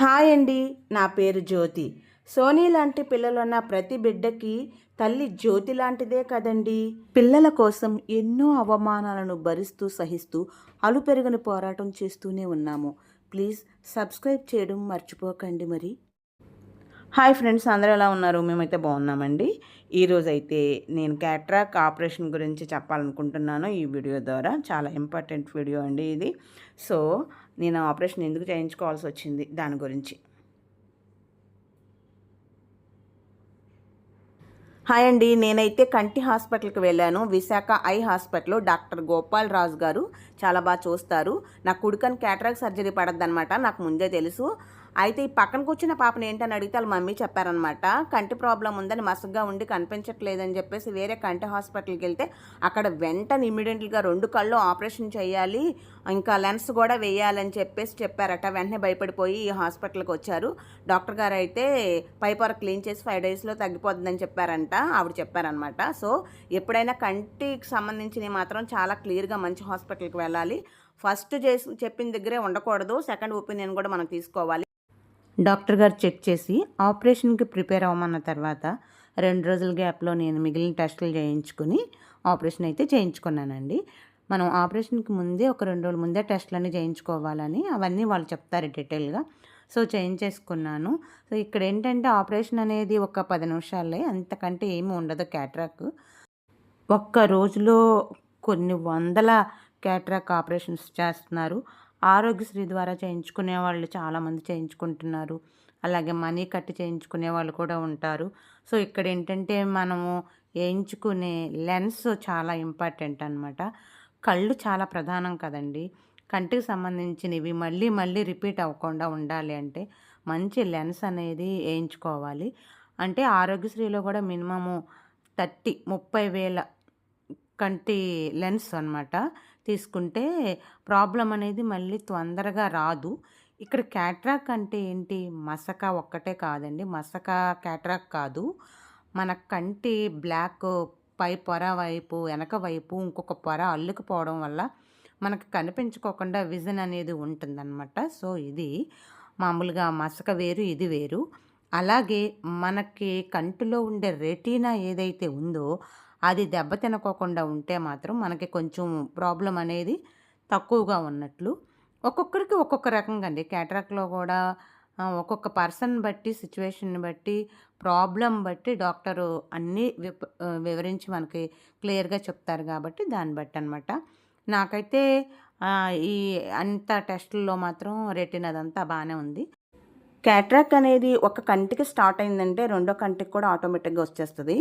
Hi అండి నా పేరు జ్యోతి. సోనీ లాంటి పిల్లలున్న ప్రతి బిడ్డకి తల్లి జ్యోతి లాంటిదే కదండి. పిల్లల కోసం ఎన్నో అవమానాలను భరిస్తూ సహిస్తూ అలుపెరుగని పోరాటం చేస్తూనే ఉన్నాము. ప్లీజ్ సబ్స్క్రైబ్ చేయడం మర్చిపోకండి మరి. హాయ్ ఫ్రెండ్స్ అందరూ ఎలా ఉన్నారు? మేమైతే బాగున్నామండి. ఈరోజు అయితే నేను క్యాట్రాక్ ఆపరేషన్ గురించి చెప్పాలనుకుంటున్నాను ఈ వీడియో ద్వారా. చాలా ఇంపార్టెంట్ వీడియో అండి ఇది. సో నేను ఆపరేషన్ ఎందుకు చేయించుకోవాల్సి వచ్చింది దాని గురించి. హాయ్ అండి నేనైతే కంటి హాస్పిటల్కి వెళ్ళాను. విశాఖ ఐ హాస్పిటల్లో డాక్టర్ గోపాల్ రాజు గారు చాలా బాగా చూస్తారు. నా కుడుకని క్యాటరాక్ సర్జరీ పడద్దనమాట నాకు ముందే తెలుసు. అయితే ఈ పక్కన కూర్చున్న పాపను ఏంటని అడిగితే వాళ్ళ మమ్మీ చెప్పారనమాట కంటి ప్రాబ్లం ఉందని మసగ్గా ఉండి కనిపించట్లేదని చెప్పేసి వేరే కంటి హాస్పిటల్కి వెళ్తే అక్కడ వెంటనే ఇమీడియట్గా రెండు కళ్ళు ఆపరేషన్ చేయాలి ఇంకా లెన్స్ కూడా వేయాలని చెప్పేసి చెప్పారట. వెంటనే భయపడిపోయి ఈ హాస్పిటల్కి వచ్చారు. డాక్టర్ గారు అయితే పైపొర క్లీన్ చేసి ఫైవ్ డేస్లో తగ్గిపోతుందని చెప్పారంట ఆవిడ చెప్పారనమాట సో ఎప్పుడైనా కంటికి సంబంధించినవి మాత్రం చాలా క్లియర్గా మంచి హాస్పిటల్కి వెళ్ళాలి. ఫస్ట్ చేసి చెప్పిన దగ్గరే ఉండకూడదు సెకండ్ ఒపీనియన్ కూడా మనం తీసుకోవాలి. డాక్టర్ గారు చెక్ చేసి ఆపరేషన్కి ప్రిపేర్ అవ్వమన్న తర్వాత రెండు రోజుల గ్యాప్లో నేను మిగిలిన టెస్టులు చేయించుకుని ఆపరేషన్ అయితే చేయించుకున్నానండి. మనం ఆపరేషన్కి ముందే ఒక రెండు రోజుల ముందే టెస్టులన్నీ చేయించుకోవాలని అవన్నీ వాళ్ళు చెప్తారు డీటెయిల్గా. సో చేయించేసుకున్నాను. సో ఇక్కడ ఏంటంటే ఆపరేషన్ అనేది ఒక పది నిమిషాలే అంతకంటే ఏమీ ఉండదు క్యాట్రాక్. ఒక్క రోజులో కొన్ని వందల క్యాట్రాక్ ఆపరేషన్స్ చేస్తున్నారు. ఆరోగ్యశ్రీ ద్వారా చేయించుకునే వాళ్ళు చాలామంది చేయించుకుంటున్నారు. అలాగే మనీ కట్టి చేయించుకునే వాళ్ళు కూడా ఉంటారు. సో ఇక్కడ ఏంటంటే మనము వేయించుకునే లెన్స్ చాలా ఇంపార్టెంట్ అనమాట కళ్ళు చాలా ప్రధానం కదండి. కంటికి సంబంధించినవి మళ్ళీ మళ్ళీ రిపీట్ అవ్వకుండా ఉండాలి అంటే మంచి లెన్స్ అనేది వేయించుకోవాలి. అంటే ఆరోగ్యశ్రీలో కూడా మినిమము థర్టీ ముప్పై వేల కంటి లెన్స్ అనమాట తీసుకుంటే ప్రాబ్లం అనేది మళ్ళీ తొందరగా రాదు. ఇక్కడ క్యాట్రాక్ అంటే ఏంటి? మసక ఒక్కటే కాదండి. మసక క్యాట్రాక్ కాదు. మన కంటి బ్లాక్ పై పొర వైపు వెనక వైపు ఇంకొక పొర అల్లుకుపోవడం వల్ల మనకు కనిపించుకోకుండా విజన్ అనేది ఉంటుందన్నమాట. సో ఇది మామూలుగా మసక వేరు ఇది వేరు. అలాగే మనకి కంటిలో ఉండే రెటీనా ఏదైతే ఉందో అది దెబ్బ తినకోకుండా ఉంటే మాత్రం మనకి కొంచెం ప్రాబ్లం అనేది తక్కువగా ఉన్నట్లు. ఒక్కొక్కరికి ఒక్కొక్క రకంగా అండి క్యాటరాక్లో కూడా ఒక్కొక్క పర్సన్ బట్టి సిచ్యువేషన్ బట్టి ప్రాబ్లం బట్టి డాక్టరు అన్నీ వివరించి మనకి క్లియర్గా చెప్తారు కాబట్టి దాన్ని బట్టి అనమాట నాకైతే ఈ అంత టెస్టుల్లో మాత్రం రెటినదంతా బాగానే ఉంది. క్యాట్రాక్ అనేది ఒక కంటికి స్టార్ట్ అయిందంటే రెండో కంటికి కూడా ఆటోమేటిక్గా వచ్చేస్తుంది.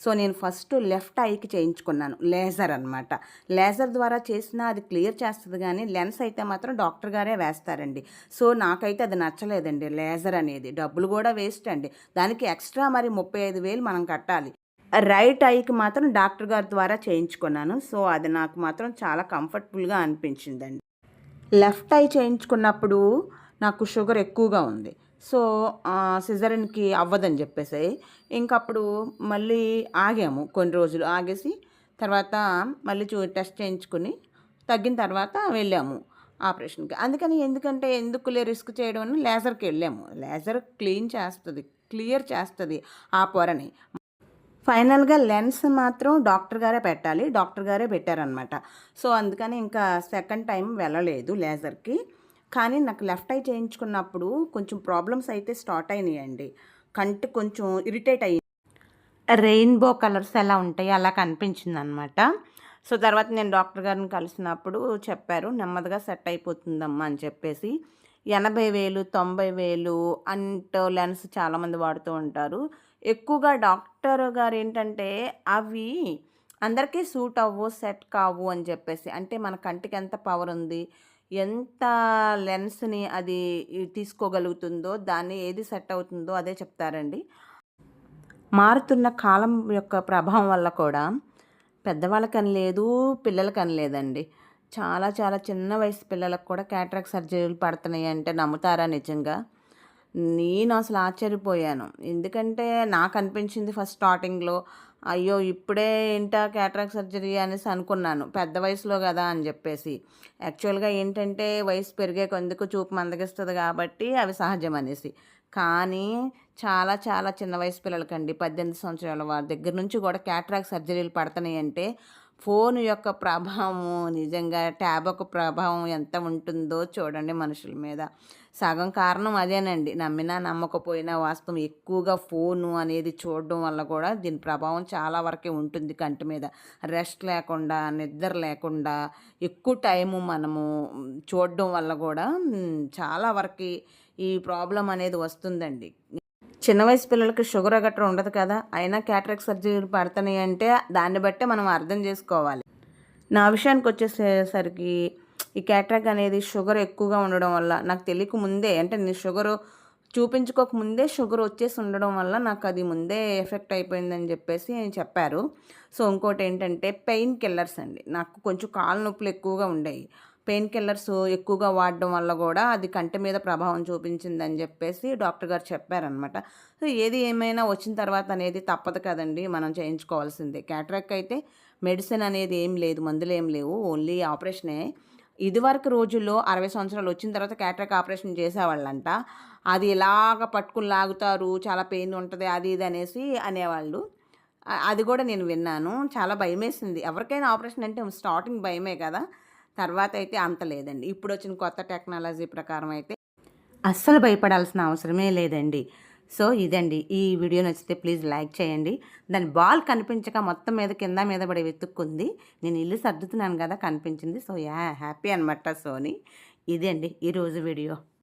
సో నేను ఫస్ట్ లెఫ్ట్ ఐకి చేయించుకున్నాను లేజర్ అనమాట లేజర్ ద్వారా చేసినా అది క్లియర్ చేస్తుంది కానీ లెన్స్ అయితే మాత్రం డాక్టర్ గారే వేస్తారండి. సో నాకైతే అది నచ్చలేదండి లేజర్ అనేది. డబ్బులు కూడా వేస్ట్ అండి. దానికి ఎక్స్ట్రా మరి ముప్పై ఐదు వేలు మనం కట్టాలి. రైట్ ఐకి మాత్రం డాక్టర్ గారి ద్వారా చేయించుకున్నాను. సో అది నాకు మాత్రం చాలా కంఫర్టబుల్గా అనిపించిందండి. లెఫ్ట్ ఐ చేయించుకున్నప్పుడు నాకు షుగర్ ఎక్కువగా ఉంది. సో సిజరన్కి అవ్వదని చెప్పేసి ఇంకప్పుడు మళ్ళీ ఆగాము కొన్ని రోజులు ఆగేసి తర్వాత మళ్ళీ చూ టెస్ట్ చేయించుకుని తగ్గిన తర్వాత వెళ్ళాము ఆపరేషన్కి. అందుకని ఎందుకంటే ఎందుకులే రిస్క్ చేయడం అని లేజర్కి వెళ్ళాము. లేజర్ క్లీన్ చేస్తుంది క్లియర్ చేస్తుంది ఆ పొరని. ఫైనల్గా లెన్స్ మాత్రం డాక్టర్ గారే పెట్టాలి. డాక్టర్ గారే పెట్టారనమాట సో అందుకని ఇంకా సెకండ్ టైం వెళ్ళలేదు లేజర్కి. కానీ నాకు లెఫ్ట్ ఐ చేయించుకున్నప్పుడు కొంచెం ప్రాబ్లమ్స్ అయితే స్టార్ట్ అయినాయండి. కంటి కొంచెం ఇరిటేట్ అయ్యింది రెయిన్బో కలర్స్ ఎలా ఉంటాయి అలా కనిపించింది అనమాట సో తర్వాత నేను డాక్టర్ గారిని కలిసినప్పుడు చెప్పారు నెమ్మదిగా సెట్ అయిపోతుందమ్మా అని చెప్పేసి. ఎనభై వేలు తొంభై వేలు అంటో లెన్స్ చాలామంది వాడుతూ ఉంటారు. ఎక్కువగా డాక్టర్ గారు ఏంటంటే అవి అందరికీ సూట్ అవ్వు సెట్ కావు అని చెప్పేసి. అంటే మన కంటికి ఎంత పవర్ ఉంది? ఎంత లెన్స్‌ని అది తీసుకోగలుగుతుందో, దాన్ని ఏది సెట్ అవుతుందో అదే చెప్తారండి. మారుతున్న కాలం యొక్క ప్రభావం వల్ల కూడా పెద్దవాళ్ళకని లేదు, పిల్లలకని లేదండి. చాలా చాలా చిన్న వయసు పిల్లలకు కూడా క్యాట్రాక్ సర్జరీలు పడుతున్నాయి అంటే నమ్ముతారా నిజంగా? నేను అసలు ఆశ్చర్యపోయాను. ఎందుకంటే నాకు అనిపించింది ఫస్ట్ స్టార్టింగ్‌లో అయ్యో ఇప్పుడే ఏంటా క్యాట్రాక్ సర్జరీ అనేసి అనుకున్నాను పెద్ద వయసులో కదా అని చెప్పేసి. యాక్చువల్గా ఏంటంటే వయసు పెరిగే కొందుకు చూపు మందగిస్తుంది కాబట్టి అవి సహజం అనేసి. కానీ చాలా చాలా చిన్న వయసు పిల్లలకండి పద్దెనిమిది సంవత్సరాల వారి దగ్గర నుంచి కూడా క్యాట్రాక్ సర్జరీలు పడుతున్నాయి అంటే ఫోన్ యొక్క ప్రభావం నిజంగా ట్యాబ్ యొక్క ప్రభావం ఎంత ఉంటుందో చూడండి మనుషుల మీద. సగం కారణం అదేనండి. నమ్మినా నమ్మకపోయినా వాస్తవం ఎక్కువగా ఫోను అనేది చూడడం వల్ల కూడా దీని ప్రభావం చాలా వరకే ఉంటుంది కంటి మీద. రెస్ట్ లేకుండా నిద్ర లేకుండా ఎక్కువ టైము మనము చూడడం వల్ల కూడా చాలా వరకు ఈ ప్రాబ్లం అనేది వస్తుందండి. చిన్న వయసు పిల్లలకి షుగర్ గట్రా ఉండదు కదా. అయినా క్యాటరాక్ సర్జరీలు పడుతున్నాయి అంటే దాన్ని బట్టే మనం అర్థం చేసుకోవాలి. నా విషయానికి వచ్చేసరికి ఈ క్యాట్రాక్ అనేది షుగర్ ఎక్కువగా ఉండడం వల్ల నాకు తెలియక ముందే అంటే నేను షుగర్ చూపించుకోక ముందే షుగర్ వచ్చేసి ఉండడం వల్ల నాకు అది ముందే ఎఫెక్ట్ అయిపోయిందని చెప్పేసి చెప్పారు. సో ఇంకోటి ఏంటంటే పెయిన్ కిల్లర్స్ అండి. నాకు కొంచెం కాళ్ళ నొప్పులు ఎక్కువగా ఉండేవి. పెయిన్ కిల్లర్స్ ఎక్కువగా వాడడం వల్ల కూడా అది కంటి మీద ప్రభావం చూపించిందని చెప్పేసి డాక్టర్ గారు చెప్పారనమాట సో ఏది ఏమైనా వచ్చిన తర్వాత అనేది తప్పదు కదండి మనం చేయించుకోవాల్సిందే. క్యాట్రాక్ అయితే మెడిసిన్ అనేది ఏం లేదు మందులు ఏం లేవు ఓన్లీ ఆపరేషనే ఇదివరకు రోజుల్లో అరవై సంవత్సరాలు వచ్చిన తర్వాత క్యాటరాక్ ఆపరేషన్ చేసేవాళ్ళంట. అది ఇలాగ పట్టుకుని లాగుతారు చాలా పెయిన్ ఉంటుంది అది ఇది అనేసి అనేవాళ్ళు. అది కూడా నేను విన్నాను. చాలా భయమేసింది. ఎవరికైనా ఆపరేషన్ అంటే స్టార్టింగ్ భయమే కదా. తర్వాత అయితే అంత లేదండి. ఇప్పుడు వచ్చిన కొత్త టెక్నాలజీ ప్రకారం అయితే అస్సలు భయపడాల్సిన అవసరమే లేదండి. సో ఇదండి. ఈ వీడియో నచ్చితే ప్లీజ్ లైక్ చేయండి. దాని బాల్ కనిపించక మొత్తం మీద కింద మీద పడి వెతుక్కుంది. నేను ఇల్లు సర్దుతున్నాను కదా కనిపించింది. సో యా హ్యాపీ అనమాట సోని. ఇదే అండి ఈరోజు వీడియో.